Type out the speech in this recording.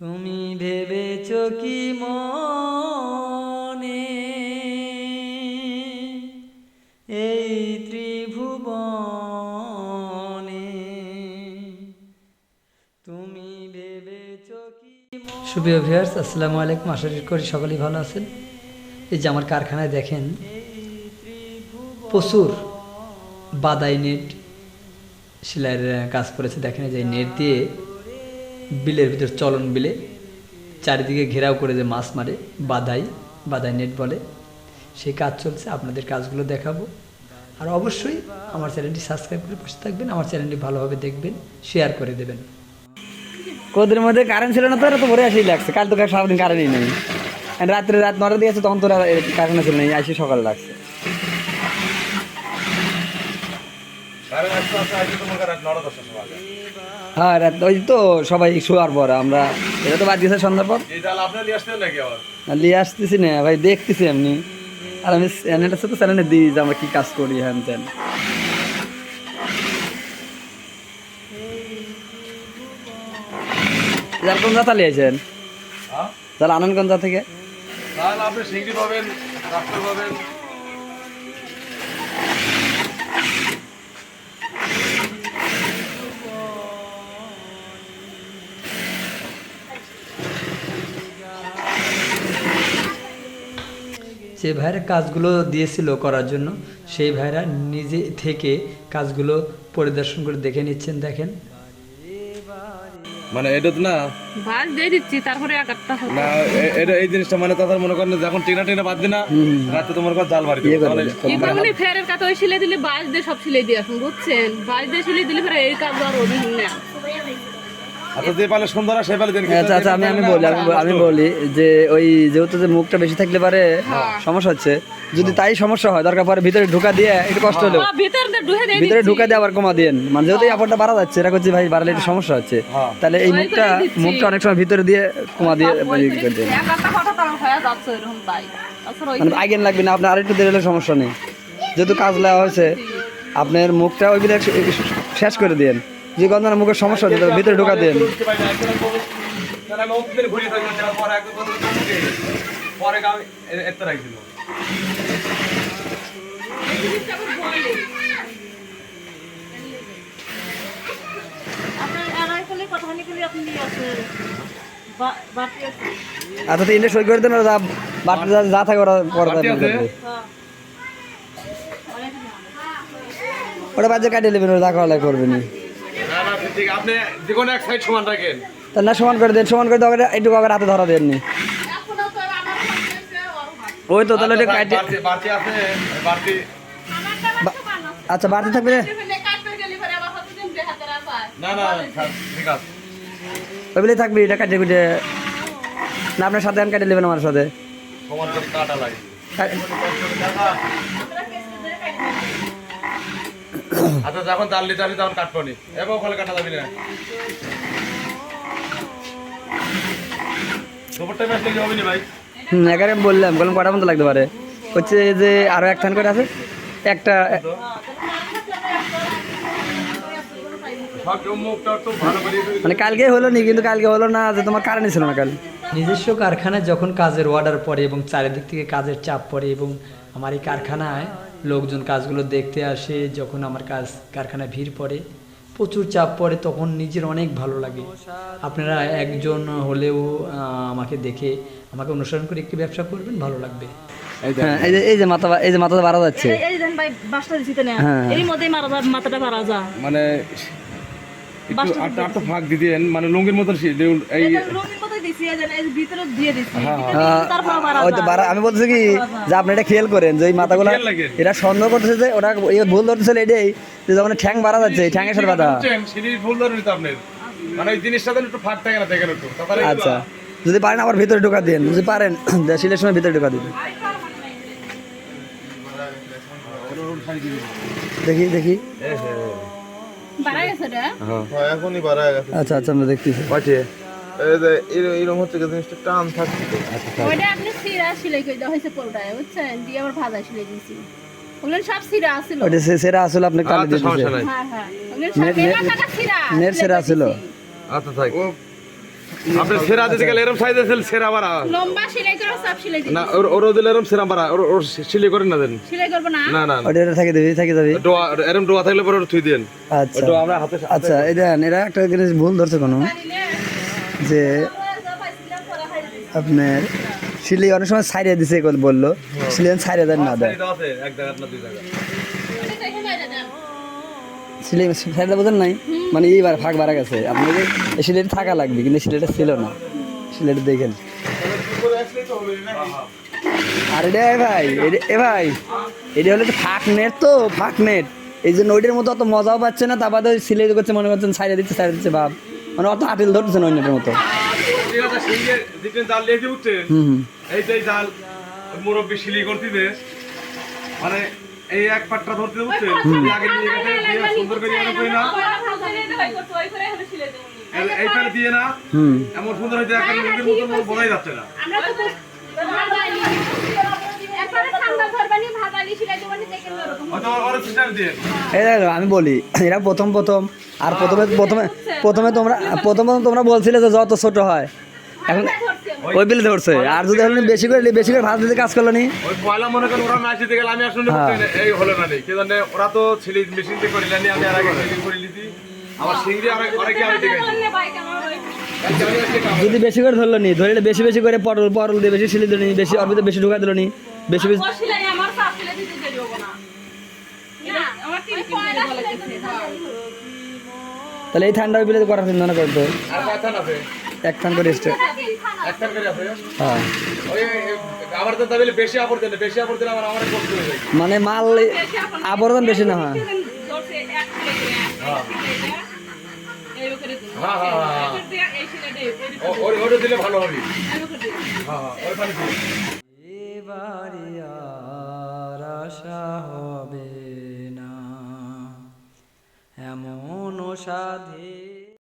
তুমি ভেবেছ কি মনে? এই ত্রিভুবনে তুমি ভেবেছ কি সুপ্রিয় ভিউয়ার্স, আসসালামু আলাইকুম। আশা করি সকলেই ভালো আছেন। এই যে আমার কারখানায় দেখেন, প্রচুর বাদাই নেট, সেলাইয়ের কাজ করেছে। দেখেন যে নেট দিয়ে বিলের ভিতর চলন বিলে, চারিদিকে ঘেরাও করে যে মাছ মারে, বাদাই বাদাই নেট বলে। সেই কাজ চলছে, আপনাদের কাজগুলো দেখাবো। আর অবশ্যই আমার চ্যানেলটি সাবস্ক্রাইব করে পাশে থাকবেন, আমার চ্যানেলটি ভালোভাবে দেখবেন, শেয়ার করে দেবেন। কোদের মধ্যে কারেন্ট ছিল না তো তো ভরে আসি লাগছে। কাল তো সারাদিন কারেন্টই নেই। রাত্রে রাত নটা দিয়েছে তখন তো কারেন্ট ছিল নেই আসি সকালে লাগছে। হ্যাঁ রাত ওই তো সবাই শোয়ার পর আমরা এটা তো বাদ দিয়েছে সন্ধ্যার পর। নিয়ে আসতেছি না ভাই দেখতেছি এমনি। আর আমি চ্যানেলের সাথে চ্যানেলে দিই যে আমরা কি কাজ করি হ্যান ত্যান। যার কোন জাতা লিয়েছেন তাহলে আনন্দগঞ্জ থেকে? আপনি সিংড়ি পাবেন পাবেন। যে ভাইরা কাজগুলো দিয়েছিল করার জন্য সেই ভাইরা নিজে থেকে কাজগুলো পরিদর্শন করে দেখে নিচ্ছেন দেখেন। মানে এটা তো না ভাত দিয়ে দিচ্ছি তারপরে হবে না এটা এই জিনিসটা মানে তাদের মনে করেন যখন টিনা টিনা বাদ দিনা রাতে তোমার কাছে জাল ইয়ে দেবো। কি করবেন ফেরের কাছে ওই সিলে দিলে বাস দিয়ে সব সিলে দিয়ে আসুন বুঝছেন? বাস দিয়ে সিলে দিলে ফেরে এই কাজ আর না আচ্ছা হয়, আচ্ছা আচ্ছা আমি আমি বলি আমি বলি- আমি বলি। যে ওই যেহেতু যে মুখটা বেশি থাকলে পারে সমস্যা হচ্ছে। যদি তাই সমস্যা হয় দরকার পরে ভিতরে ঢুকা দিয়ে একটু কষ্ট হলো ভিতর দিয়ে ঢুকে দিয়ে ভিতরে। ঢুকা দিয়ে আবার কমা দিয়েন মানে যেহেতু এই আপনটা বাড়া যাচ্ছে এটা করছি ভাই বাড়ালে একটু সমস্যা হচ্ছে। হ্যাঁ। তাহলে এই ওই মুখটা মুখটা অনেক সময় ভিতরে দিয়ে কমা দিয়ে হয়ে মানে আইগেন লাগবে না আপনার আরেকটু দেরি হলে সমস্যা নেই। যেহেতু কাজ দেওয়া হয়েছে আপনার মুখটা ওইগুলো শেষ করে দিন যে গন্ধনা মুখের সমস্যা হচ্ছে ভিতরে ঢুকা দেন। আচ্ছা তো সই করে দেন ওরা যা থাকে ওরা পরে। ওটা বাজে কাটিয়ে নেবেন করা লাগে করবেন ঠিক আপনি যে কোনো এক সাইড সমান রাখেন। তাহলে না সমান করে দেন সমান করে দেওয়া একটু কাউকে হাতে ধরা দেননি। ওই তো তাহলে আচ্ছা। আচ্ছা বাড়তি থাকবে টিফিনে কাটতে গেলে পরে আবার কতদিন দিয়ে হাতে রাখা? না না ঠিক আছে। ওইগুলো থাকবে এটা কাটিয়ে কুটে। না আপনার সাথে আমি নেবেন আমার সাথে। সমান করে কাটা লাগে। আচ্ছা যখন জাল নিতে আসি তখন কাটবো নি। এবং ফলে কাটা যাবি না। দুপুর টাইমে আসলে কি হবে নি ভাই। হুম এগারে বললাম বললাম কটা মতো লাগতে পারে? হচ্ছে যে আরও এক থান করে আছে? একটা সব মুখটা একটু ভালো করে মানে কালকে হলো নি কিন্তু কালকে হলো না যে তোমার কারেন্ট ছিল না কাল? নিজস্ব কারখানায় যখন কাজের অর্ডার পড়ে এবং চারিদিক থেকে কাজের চাপ পড়ে এবং আমার এই কারখানায় লোকজন কাজগুলো দেখতে আসে যখন আমার কাজ কারখানায় ভিড় পড়ে প্রচুর চাপ পড়ে তখন নিজের অনেক ভালো লাগে। আপনারা একজন হলেও আহ, আমাকে দেখে আমাকে অনুসরণ করে একটি ব্যবসা করবেন ভালো লাগবে। এই যে এই যে মাথা বা- এই যে মাথাটা বাড়া যাচ্ছে। এই- এই দেন ভাই বাসটা দিছি না। এর মধ্যেই মারা মাথাটা মারা যা মানে একটু মানে লুঙ্গির এই এটা ভিতরে হ্যাঁ, দিয়ে তারপর মারা ওই তো যা বাড়া- আমি বলতেছি কি যে আপনি এটা খেয়াল করেন যে এই মাথাগুলো লাগে। সন্দেহ করতেছে যে ওরা ভুল ধরতেছিল এটাই যে যখন ঠ্যাং বাড়া যাচ্ছে এই ঠ্যাংয়ের সাথে বাধা। আপনার মানে ওই জিনিসটা একটু ফাঁক থাকে না দেখেন একটু। আচ্ছা। যদি পারেন আবার ভিতরে ঢোকা দিন যদি পারেন শিলের সময় ভিতরে ঢোকা দিন। দেখি দেখি। হ্যাঁ, এখনই বাড়া গেছে। আচ্ছা আচ্ছা আমরা দেখতেছি। পাঠিয়ে। এরকম হচ্ছে কি জিনিসটা টান থাকছে ওইটা আপনি সিরা সিলাই করে দেওয়া হয়েছে পোলটায় বুঝছেন? দিয়ে আবার ভাজা সিলাই দিয়েছি ওগুলো সব সিরা ওটা আপনি কালে আচ্ছা হ্যাঁ হ্যাঁ। ওগুলো সব সিরা আচ্ছা থাক। ও আপনি সেরা দিতে গেলে এরম সাইজ আছে সেরা বাড়া। লম্বা সেলাই করো সব সেলাই না ওর ওর দিলে এরম সেরা বাড়া। ওর ওর সিলি করে না দেন। সেলাই করব না? না না। ওটা থাকে দেবে থাকে যাবে। ডোয়া এরম ডোয়া থাকলে পরে ওটা থুই দেন। আচ্ছা। ডোয়া আমরা হাতে আচ্ছা এই দেন এরা একটা জিনিস ভুল ধরছে কোনো। যে আপনার সিলি অনেক সময় ছাইড়ে দিছে বলল। সিলি ছাইড়ে দেন না দেয় এক জায়গা না দুই জায়গা সিলি ছাইড়ে বোঝেন নাই? মানে এইবার ভাগ বাড়া গেছে। আপনাকে এই সিলেট থাকা লাগবে কিন্তু সিলেটটা ছিল না। সিলেট দেখেন। আর এটা ভাই এ ভাই এটা হলো তো ফাঁক নেট তো ফাঁক নেট এই জন্য ওইটার মতো অত মজাও পাচ্ছে না তারপরে ওই সিলাই করছে মনে করছেন সাইডে দিচ্ছে সাইডে দিচ্ছে ভাব মানে অত আটিল ধরছে না নেটের মতো। হুম হুম। এইটাই জাল মুরব্বী সিলি করতে দে মানে এই এক পাটটা ধরতে উঠছে আগে নিয়ে গেছে দিয়ে সুন্দর করে এরকম করে না এই- পারে দিয়ে না? এমন সুন্দর হয়েছে একটা মুরগির মতো বলাই যাচ্ছে না। দেখো আমি বলি এরা প্রথম প্রথম আর প্রথমে প্রথমে প্রথমে তোমরা প্রথম প্রথম তোমরা বলছিলে যে যত ছোট হয়। এখন ওই বিলে ধরছে। আর যদি এখন বেশি করে বেশি করে ভাত দিতে কাজ করল নি। ওই পয়লা মনে করেন ওরা ম্যাচ দিতে গেলে আমি আসলে হ্যাঁ। এই হলো না নি কি জানে ওরা তো ছিলি মেশিন দিয়ে করিলেনি আমি আর আগে করে লিছি আমার সিংড়ি আর আরেকে আমি দেখাইছি যদি বেশি করে ধরলো নি ধরলে বেশি বেশি করে পটল পটল দিয়ে বেশি সিলি দিল নি বেশি অর্বিতে বেশি ঢুকা দিল নি বেশি বেশি তাহলে এই ঠান্ডা বিলে করার চিন্তা না করতো। আর কথা না আছে এক থান করে স্টে হ্যাঁ? মানে মাল আবর্তন বেশি না হয়। হ্যাঁ হ্যাঁ হ্যাঁ হ্যাঁ। হ্যাঁ। এবারে আর আশা হবে না। এমন সাধে